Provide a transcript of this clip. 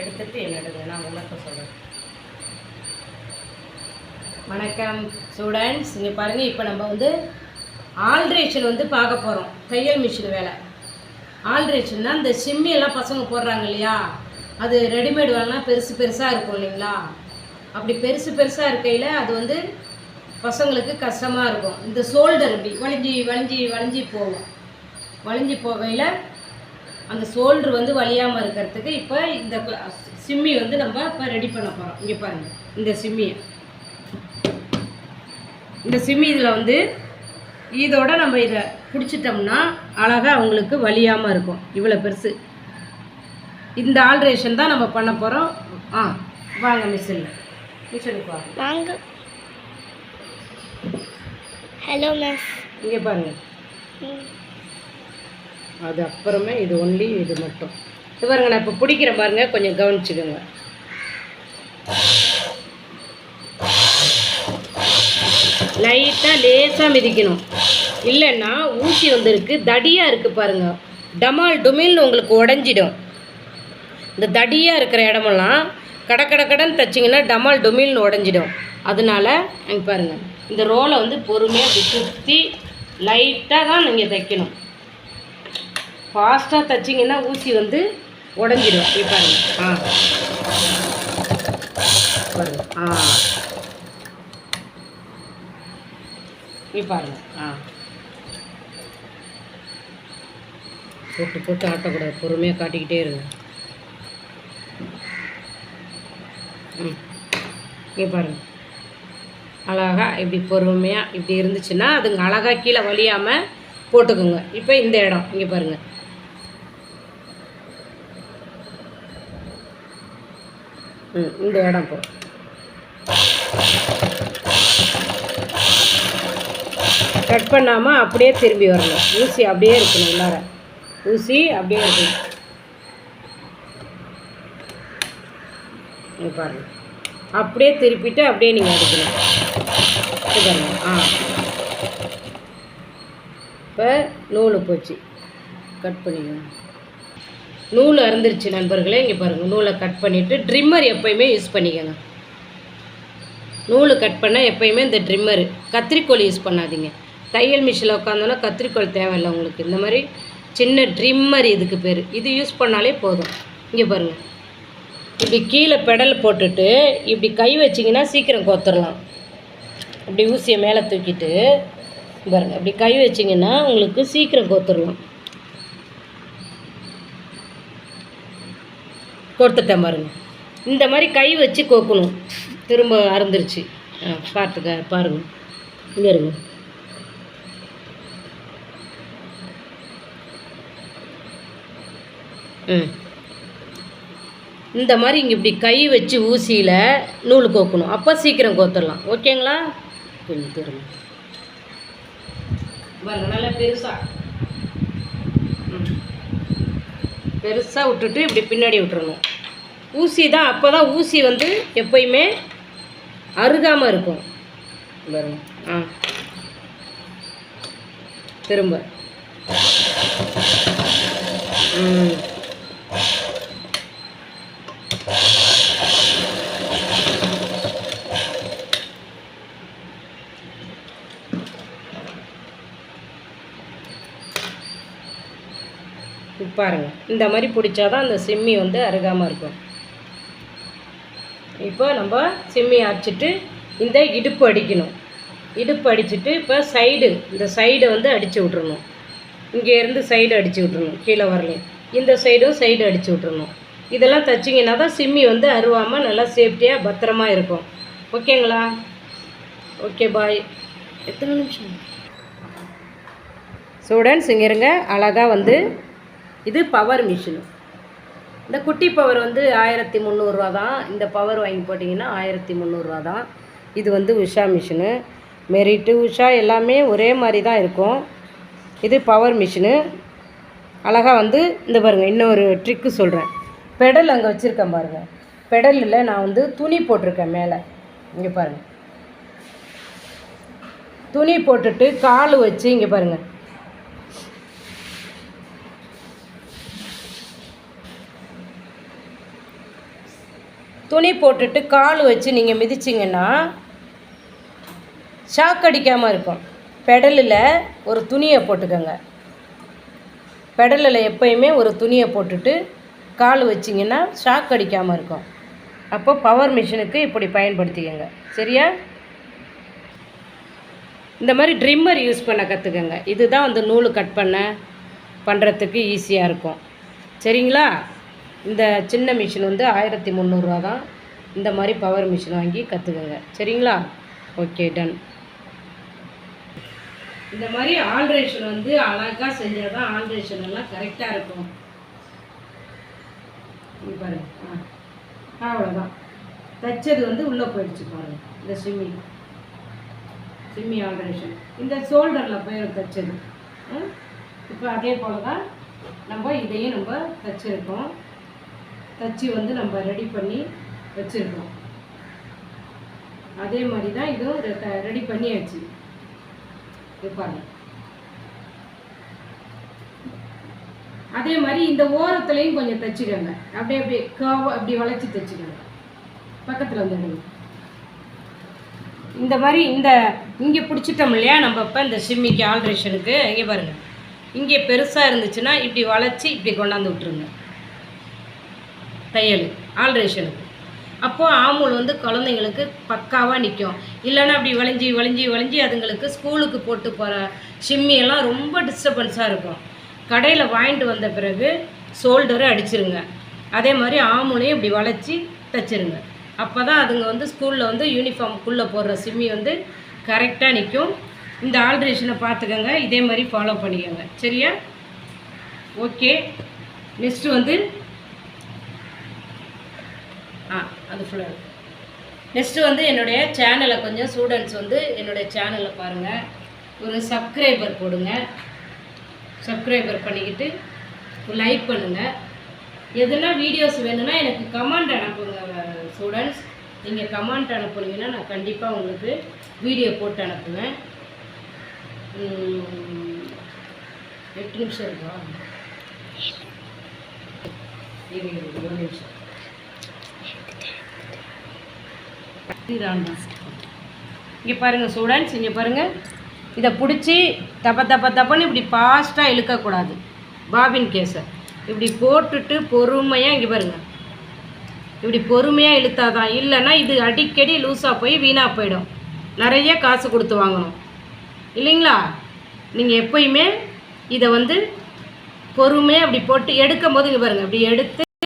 எடுத்துட்டு என்னோட நான் விளக்க சொல்கிறேன் வணக்கம் ஸ்டூடெண்ட்ஸ் இங்கே பாருங்கள் இப்போ நம்ம வந்து ஆல்ட்ரேஷன் வந்து பார்க்க போகிறோம் தையல் மிஷின் வேலை. ஆல்ட்ரேஷன்னா இந்த சிம்மியெல்லாம் பசங்க போடுறாங்க இல்லையா? அது ரெடிமேடு வேலைனா பெருசு பெருசாக இருக்கும் இல்லைங்களா? அப்படி பெருசு பெருசாக இருக்கையில் அது வந்து பசங்களுக்கு கஷ்டமாக இருக்கும். இந்த ஷோல்டர் இப்படி வளைஞ்சி வளைஞ்சி வளைஞ்சி போகும். வளைஞ்சி போகையில் அந்த ஷோல்டர் வந்து வலியாமல் இருக்கிறதுக்கு இப்போ இந்த சிம்மி வந்து நம்ம இப்போ ரெடி பண்ண போகிறோம் இங்கே பாருங்கள் இந்த சிம்மியை. இந்த சிம்மி இதில் வந்து இதோட நம்ம இதை பிடிச்சிட்டோம்னா அழகாக அவங்களுக்கு வலியாமல் இருக்கும். இவ்வளோ பெருசு. இந்த ஆல்ட்ரேஷன் தான் நம்ம பண்ண போகிறோம் ஆ வாங்க மிஷினில் மிஷினுக்கு வாங்க வாங்க. ஹலோ மிஸ் இங்கே பாருங்கள் அது அப்புறமே இது ஒன்லி இது மட்டும். இது பாருங்க நான் இப்போ பிடிக்கிறேன் பாருங்க கொஞ்சம் கவனிச்சுக்கோங்க. லைட்டாக லேசாக மிதிக்கணும். இல்லைன்னா ஊசி வந்துருக்கு தடியாக இருக்குது பாருங்க. டமால் டுமில்னு உங்களுக்கு உடஞ்சிடும். இந்த தடியாக இருக்கிற இடமெல்லாம் கட கட தைச்சிங்கன்னா டமால் டொமில்னு உடஞ்சிடும். அதனால நீங்கள் பாருங்கள் இந்த ரோலை வந்து பொறுமையாக சுற்றி லைட்டாக தான் நீங்கள் தைக்கணும். ஃபாஸ்ட்டாக தைச்சிங்கன்னா ஊசி வந்து உடஞ்சிடும் இப்போ ஆ. பாருங்க. ஆ. பாருங்க. ஆ. போட்டு போட்டு ஆட்டக்கூடாது. பொறுமையாக காட்டிக்கிட்டே இருங்க. ம். இங்கே பாருங்க. அழகாக இப்படி பொறுமையாக இப்படி இருந்துச்சுன்னா அதுங்க அழகாக கீழே வலியாமல் போட்டுக்கோங்க. இப்போ இந்த இடம். இங்கே பாருங்கள் ம் இந்த இடம் போ. கட் பண்ணாமல் அப்படியே திரும்பி வரணும். ஊசி அப்படியே இருக்கணும் உள்ளார. ஊசி அப்படியே இருக்கணும். இங்க பாருங்க. அப்படியே திருப்பிட்டு அப்படியே நீங்கள் எடுக்கணும் இது ஆ. இப்போ நூல் போச்சு. கட் பண்ணிக்கணும். நூல் அறுந்துருச்சு நண்பர்களே இங்கே பாருங்கள் நூலை கட் பண்ணிவிட்டு ட்ரிம்மர் எப்போயுமே யூஸ் பண்ணிக்கோங்க. நூல் கட் பண்ணால் எப்பயுமே இந்த ட்ரிம்மரு கத்திரிக்கோல் யூஸ் பண்ணாதீங்க. தையல் மிஷினில் உட்காந்தோன்னா கத்திரிக்கோல் தேவையில்லை உங்களுக்கு. இந்த மாதிரி சின்ன ட்ரிம்மர் இதுக்கு பேர். இது யூஸ் பண்ணாலே போதும். இங்கே பாருங்கள் இப்படி கீழே பெடல் போட்டுட்டு இப்படி கை வச்சிங்கன்னா சீக்கிரம் கொத்துடலாம் இப்படி ஊசியை மேலே தூக்கிட்டு பாருங்கள் இப்படி கை வச்சிங்கன்னா உங்களுக்கு சீக்கிரம் கொத்துடலாம் கொடுத்துட்டேன் பாருங்க. இந்த மாதிரி கை வச்சு கோக்கணும் திரும்ப அறுந்துருச்சு. ஆ பார்த்துக்க பாருங்க. இங்கே இருங்க ம். இந்த மாதிரி இங்கே இப்படி கை வச்சு ஊசியில் நூல் கோக்கணும் அப்போ சீக்கிரம் கோத்துடலாம் ஓகேங்களா? கொஞ்சம் திரும்ப. நல்லா பெருசாக பெருசாக விட்டுட்டு இப்படி பின்னாடி விட்டுறணும். ஊசி தான் அப்போ தான் ஊசி வந்து எப்பயுமே அருகாமல் இருக்கும். பாருங்க. ஆ. திரும்ப. ம். இப்ப பாருங்க. இந்த மாதிரி பிடிச்சாதான் அந்த சிம்மி வந்து அருகாமல் இருக்கும். இப்போ நம்ம சிம்மி அடிச்சிட்டு இந்த இடுப்பு அடிக்கணும். இடுப்பு அடிச்சிட்டு இப்போ சைடு இந்த சைடை வந்து அடித்து விட்றணும் இங்கே இருந்து சைடு அடித்து விட்றணும் கீழே வரலையும் இந்த சைடும் சைடு அடித்து விட்றணும் இதெல்லாம் தைச்சிங்கன்னா தான் சிம்மி வந்து அருவாமல் நல்லா சேஃப்டியாக பத்திரமா இருக்கும். ஓகேங்களா? ஓகே பாய் எத்தனை நிமிஷம்? ஸ்டூடெண்ட்ஸ் இங்கே இருங்க. அழகாக வந்து இது பவர் மிஷினு இந்த குட்டி பவர் வந்து ஆயிரத்தி முந்நூறுரூவா தான். இந்த பவர் வாங்கி போட்டிங்கன்னா ஆயிரத்தி முந்நூறுரூவா தான். இது வந்து உஷா மிஷினு மெரிட்டு உஷா எல்லாமே ஒரே மாதிரி தான் இருக்கும். இது பவர் மிஷினு அழகாக வந்து இந்த பாருங்கள் இன்னொரு ட்ரிக்கு சொல்கிறேன் பெடல் அங்கே வச்சுருக்கேன் பாருங்கள் பெடலில் நான் வந்து துணி போட்டிருக்கேன் மேலே. இங்கே பாருங்கள் துணி போட்டுட்டு கால் வச்சு இங்கே பாருங்கள் துணி போட்டுட்டு கால் வச்சு நீங்கள் மிதிச்சிங்கன்னா ஷாக் அடிக்காமல் இருக்கும். பெடலில் ஒரு துணியை போட்டுக்கோங்க. பெடலில் எப்பயுமே ஒரு துணியை போட்டுட்டு கால் வச்சிங்கன்னா ஷாக் அடிக்காமல் இருக்கும். அப்போ பவர் மிஷினுக்கு இப்படி பயன்படுத்திக்கோங்க. சரியா? இந்த மாதிரி ட்ரிம்மர் யூஸ் பண்ண கற்றுக்கங்க இதுதான் வந்து நூல் கட் பண்ண பண்ணுறதுக்கு ஈஸியாக இருக்கும். சரிங்களா? இந்த சின்ன மிஷின் வந்து ஆயிரத்தி முந்நூறுரூவா தான். இந்த மாதிரி பவர் மிஷின் வாங்கி கற்றுக்குங்க சரிங்களா? ஓகே டன் இந்த மாதிரி ஆல்ட்ரேஷன் வந்து அழகாக செஞ்சால் தான் ஆல்ட்ரேஷன் எல்லாம் கரெக்டாக இருக்கும். பாருங்க. ஆ அவ்வளோதான் தைச்சது வந்து உள்ளே போயிடுச்சு பாருங்க. இந்த சிம்மி சிம்மி ஆல்ட்ரேஷன் இந்த ஷோல்டரில் போய் தைச்சது. இப்போ அதே போல் தான் நம்ம இதையும் நம்ம தைச்சிருக்கோம். தச்சு வந்து நம்ம ரெடி பண்ணி வச்சுருக்கோம். அதே மாதிரி தான் இதுவும் ரெடி பண்ணியாச்சு. இது பாருங்க. அதே மாதிரி இந்த ஓரத்துலையும் கொஞ்சம் தைச்சிக்கோங்க. அப்படியே அப்படியே கர்வ் அப்படி வளைச்சி தைச்சிக்கோங்க. பக்கத்தில் வந்துடுங்க இந்த மாதிரி இந்த இங்கே பிடிச்சிட்டோம் இல்லையா? நம்ம இப்போ இந்த சிம்மிக்கு ஆல்ட்ரேஷனுக்கு இங்கே பாருங்கள் இங்கே பெருசாக இருந்துச்சுன்னா இப்படி வளைச்சி இப்படி கொண்டாந்து விட்ருங்க தையல் ஆல்ட்ரேஷனுக்கு அப்போது ஆமூல் வந்து குழந்தைங்களுக்கு பக்காவாக நிற்கும் இல்லைன்னா அப்படி வளைஞ்சி வளைஞ்சி வளைஞ்சி அதுங்களுக்கு ஸ்கூலுக்கு போட்டு போகிற ஷிம்மியெல்லாம் ரொம்ப டிஸ்டர்பன்ஸாக இருக்கும். கடையில் வாங்கிட்டு வந்த பிறகு ஷோல்டரை அடிச்சிருங்க. அதே மாதிரி ஆமூலையும் இப்படி வளைச்சி தைச்சிருங்க. அப்போ தான் அதுங்க வந்து ஸ்கூலில் வந்து யூனிஃபார்முக்குள்ளே போடுற சிம்மி வந்து கரெக்டாக நிற்கும் இந்த ஆல்ட்ரேஷனை பார்த்துக்கோங்க. இதே மாதிரி ஃபாலோ பண்ணிக்கோங்க. சரியா? ஓகே நெக்ஸ்ட்டு வந்து ஆ அது ஃபுல்லாக நெக்ஸ்ட்டு வந்து என்னுடைய சேனலை கொஞ்சம் ஸ்டூடெண்ட்ஸ் வந்து என்னுடைய சேனலை பாருங்கள் ஒரு சப்ஸ்கிரைபர் போடுங்க. சப்ஸ்கிரைபர் பண்ணிக்கிட்டு லைக் பண்ணுங்கள் எதுனா வீடியோஸ் வேணும்னா எனக்கு கமெண்ட் அனுப்புங்க ஸ்டூடெண்ட்ஸ் நீங்கள் கமெண்ட் அனுப்புனீங்கன்னா நான் கண்டிப்பாக உங்களுக்கு வீடியோ போட்டு அனுப்புவேன். எட்டு நிமிஷம் இருக்கா? இரு, ஒரு நிமிஷம். இங்கே பாருங்கள் ஸ்டூடெண்ட்ஸ் இங்கே பாருங்கள் இதை பிடிச்சி தப்ப தப்ப தப்பன்னு இப்படி ஃபாஸ்ட்டாக இழுக்கக்கூடாது பாபின் கேஸை இப்படி போட்டுட்டு பொறுமையாக இங்கே பாருங்கள் இப்படி பொறுமையாக இழுத்தாதான் இல்லைன்னா இது அடிக்கடி லூஸாக போய் வீணாக போயிடும். நிறைய காசு கொடுத்து வாங்கணும். இல்லைங்களா? நீங்கள் எப்பயுமே இதை வந்து பொறுமையாக அப்படி போட்டு எடுக்கும் போது இங்கே பாருங்கள் இப்படி எடுத்து